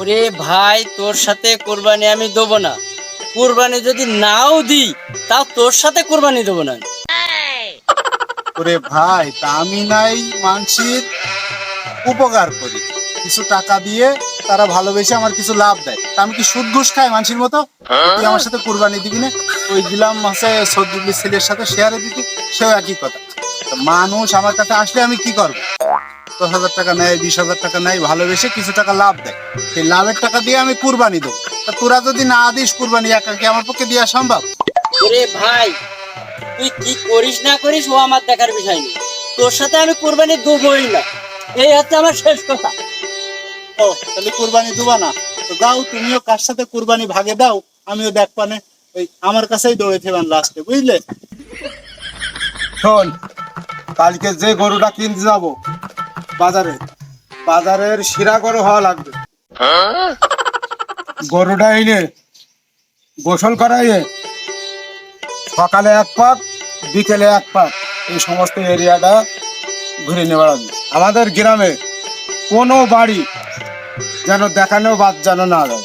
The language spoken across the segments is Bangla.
ওরে ভাই, তোর সাথে কোরবানি আমি দেবো না। কোরবানি যদি নাও দিই তাও তোর সাথে কোরবানি দেবো না ওরে ভাই, তা আমি নাই, মানসির উপকার করি। কিছু টাকা দিয়ে তারা ভালোবেসে আমার কিছু লাভ দেয়। তা আমি কি সুদ ঘুষ খাই মানসির মতো? তুই আমার সাথে কোরবানি দিবি না? ওই দিলাম মাসে সদ্দুল্লি ছেলের সাথে শেয়ারে দিবি, সেও একই কথা। মানুষ আমার কাছে আসলে আমি কি করব? দশ হাজার টাকা নেয় বিশ হাজার টাকা নেয় ভালোবেসে কিছু টাকা লাভ দেয়। সেই লাভের টাকা দিয়ে আমি কুরবানি দেবো। তা তোরা যদি না দিস কুরবানি একা কি আমার পক্ষে দেওয়া সম্ভব? ওরে ভাই তুই কি করিস না করিস ও আমার দেখার বিষয় নেই। তোর সাথে আমি কোরবানি দেবোই না। এই হচ্ছে আমার শেষ কথা। ও তাহলে কুরবানি দেবা না। তো দাও তুমিও কার সাথে কুরবানি ভাগে দাও আমিও দেখ পানে ওই আমার কাছেই দৌড়ে থেবেন লাস্টে বুঝলে? শোন কালকে যে গরুটা কিনতে যাব বাজারে। বাজারের শিরা গরু হওয়া লাগবে। গরুটা এনে গোসল করাইয়ে সকালে এক পাক, বিকেলে এক পাক, এই সমস্ত এরিয়াটা ঘুরে নিয়ে বেড়াবি আমাদের গ্রামে কোনো বাড়ি যেন দেখানো বাদ যেন না যায়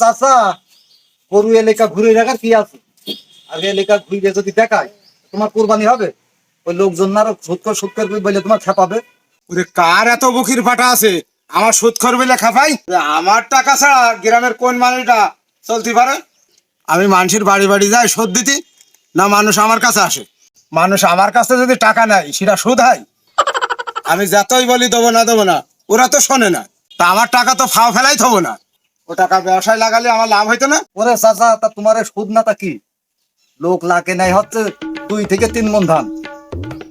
চাচা, গরু এলাকা ঘুরে রাখার কি আছে? আর এলাকা ঘুরে যদি দেখায়, তোমার কোরবানি হবে? ওই লোকজন না সুৎকর সুৎকর বলে তোমার খেপাবে? ওরে কার এত বুকির ফাটা আছে? আমার সুদ করবে লেখা ভাই আমার টাকা ছাড়া গ্রামের কোন মানুষটা চলতে পারে? আমি মানুষের বাড়ি বাড়ি যাই সুদ দিতে না মানুষ আমার কাছে আসে? মানুষ আমার কাছে যদি টাকা নেয় সেটা সুদ হয়? আমি যতই বলি দেবো না দেবো না ওরা তো শোনে না। তা আমার টাকা তো ফাও ফেলাই থবো না। ও টাকা ব্যবসায় লাগালে আমার লাভ হইতো না? ওরে চাচা তা তোমার সুদ না তা কি? লোক লাগে নাই হচ্ছে দুই থেকে তিন মন ধান।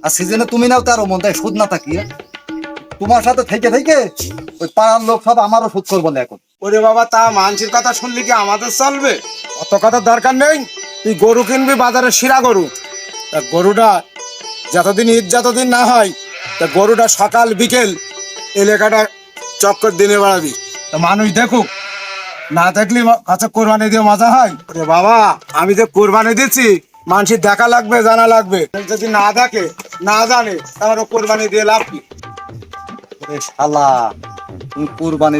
আর সিজনে তুমি নাও তেরো মন তাই সুদ না তা কি তোমার সাথে থেকে থেকে ওই পাড়ার লোক সব আমারও সুদ করব না এখন। ওরে বাবা তা মানসির কথা শুনলি কি আমাদের চলবে? অত কথার দরকার নেই তুই গরু কিনবি বাজারে শিরা গরু। তা গরুটা যতদিন ঈদ যতদিন না হয় তা গরুটা সকাল বিকেল এলাকাটা চক্কর দিনে বেড়াবি। তা মানুষ দেখুক না দেখলি কাছে কোরবানি দিয়ে মজা হয়? ওরে বাবা আমি যে কোরবানি দিচ্ছি মানুষের দেখা লাগবে জানা লাগবে। যদি না দেখে না জানে তাহলে কোরবানি দিয়ে লাভ কি? শালা তুমি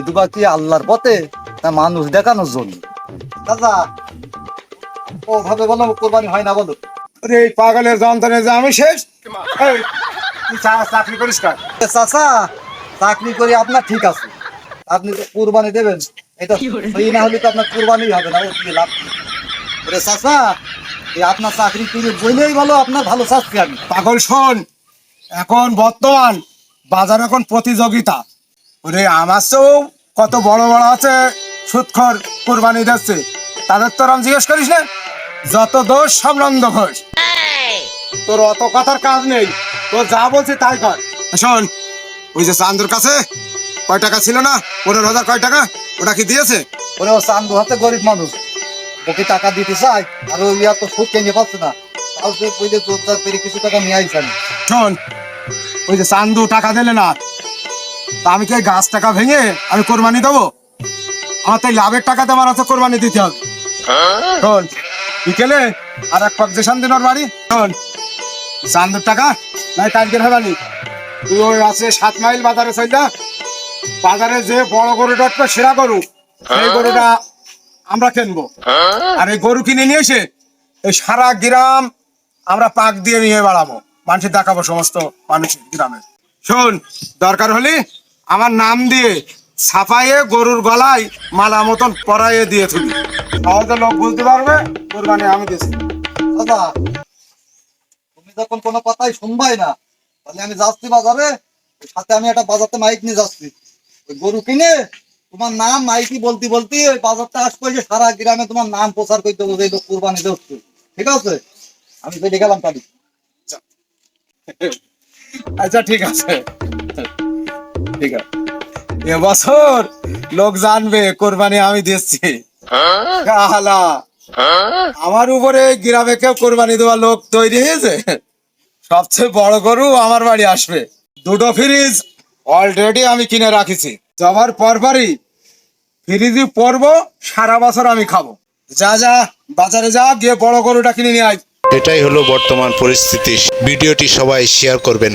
দিবা কি আল্লাহর পথে? তা মানুষ দেখানোর জন্য। চাচা ও ভাবে বলো কোরবানি হয় না বলো। আরে এই পাগলের যন্ত্রণে যে আমি শেষ? তুই চাকরি করিস কার? এ চাকরি করে আপনার ঠিক আছে। আপনি তো কুরবানি দেবেন এটা না হলে তো আপনার কুরবানি হবে না লাভ? ওরে চাচা এই আপনার চাকরি করে বলেই ভালো আপনার ভালো চাকরি আমি। পাগল শোন এখন বর্তমান বাজার এখন প্রতিযোগিতা। ওরে আমার চেয়েও কত বড় বড় আছে সুৎখর কোরবানি দিচ্ছে। তাদের তো আমি জিজ্ঞেস করিস না? যত দোষ সব নন্দ ঘোষ। তোর অত কথার কাজ নেই তোর যা বলছে তাই কর। শোন ওই যে চান্দুর কাছে কয় টাকা ছিল না? পনেরো হাজার কয় টাকা? ওটা কি দিয়েছে? ওরে ও চান্দু হাতে গরিব মানুষ। ওকে টাকা দিতে চাই আর ওই ইয়া তো সুদ কেনে পাচ্ছে না। তাও সে পইলে জোরদার পেরে কিছু টাকা নিয়ে আইসান শোন, ওই যে চান্দু টাকা দিলে না, তা আমি কি গাছ টাকা ভেঙে আমি কোরবানি দেবো? আমার তাই লাভের টাকাতে আমার হচ্ছে কোরবানি দিতে হবে। শোন, বিকেলে আর এক পাক যেসান দিন ওর বাড়ি, শোন, চান্দুর টাকা নাই কালকের হবানি তুই ওই আছে সাত মাইল বাজারে চল বাজারে যে বড় গরুটা একটা সেরা গরু। সেই গরুটা আমরা কিনবো। আর এই গরু কিনে নিয়ে এসে এই সারা গ্রাম আমরা পাক দিয়ে নিয়ে বেড়াবো। মানুষের দেখাবো সমস্ত মানুষের গ্রামে। শোন, দরকার হলে আমার নাম দিয়ে ছাপাইয়ে গরুর গলায় মালা মতন পরাইয়ে দিয়ে তুলি সহজে লোক বুঝতে পারবে, কোরবানি আমি দিয়েছি দাদা, তুমি যখন কোনো কথাই শুনবাই না, তাহলে আমি যাচ্ছি বাজারে, সাথে আমি একটা বাজারতে মাইক নিয়ে যাচ্ছি। গরু কিনে তোমার নাম মাইকি বলতে বলতে ওই বাজারটা আসব যে সারা গ্রামে তোমার নাম প্রচার করতে হবে এই কুরবানি দিচ্ছে। ঠিক আছে? আমি চলে গেলাম কালি আচ্ছা ঠিক আছে। ঠিক আছে। এবছর লোক জানবে, কোরবানি আমি দিচ্ছি। আমার উপরে গ্রামে কেউ কোরবানি দেওয়া লোক তৈরি হয়েছে? সবচেয়ে বড় গরু আমার বাড়ি আসবে। দুটো ফ্রিজ অলরেডি আমি কিনে রাখিছি। যাওয়ার পরপরই ফ্রিজই পরবো, সারা বছর আমি খাব। যা যা, বাজারে যা, গিয়ে বড় গরুটা কিনে নিয়ে আয়। এটাই হলো বর্তমান পরিস্থিতি। ভিডিওটি সবাই শেয়ার করবেন।